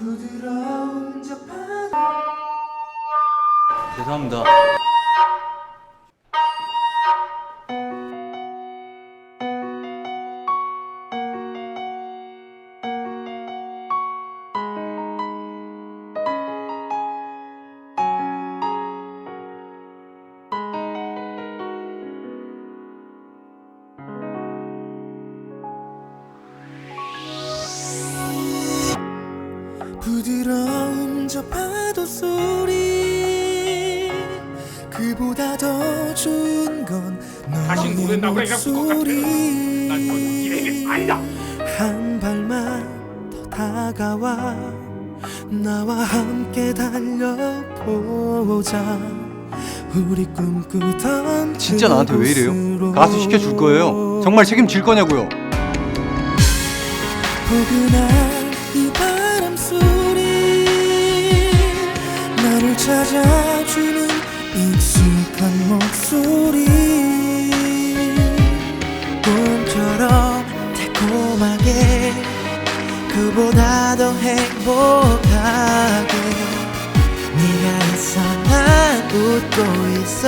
부드러운 저 파- 죄송합니다. 저 파도 소리 그보다 더 좋은 건 다시 너의 노래 나오라 이래갖고 것 같아. 목소리 난 더 이래게 아니다. 한 발만 더 다가와 나와 함께 달려보자 우리 꿈꾸던 진짜 나한테 왜 이래요? 가수 시켜줄 거예요. 정말 책임질 거냐고요. 포근한 찾아주는 익숙한 목소리. 꿈처럼 달콤하게 그보다 더 행복하게. 네가 있어 난 웃고 있어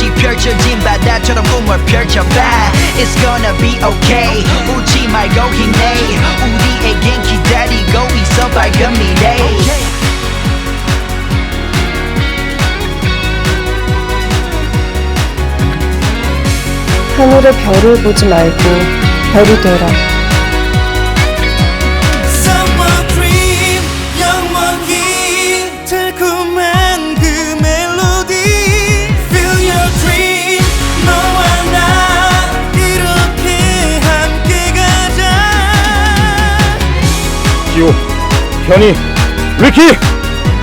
없이 펼쳐진 바다처럼 꿈을 펼쳐봐. It's gonna be okay. 웃지 말고 힘내. 우리에겐 기다리고 있어 밝은 미래 하늘의 별을 보지 말고 별이 되라. 현이, 리키,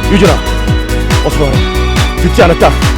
유진아, 어서 와라. 듣지 않았다.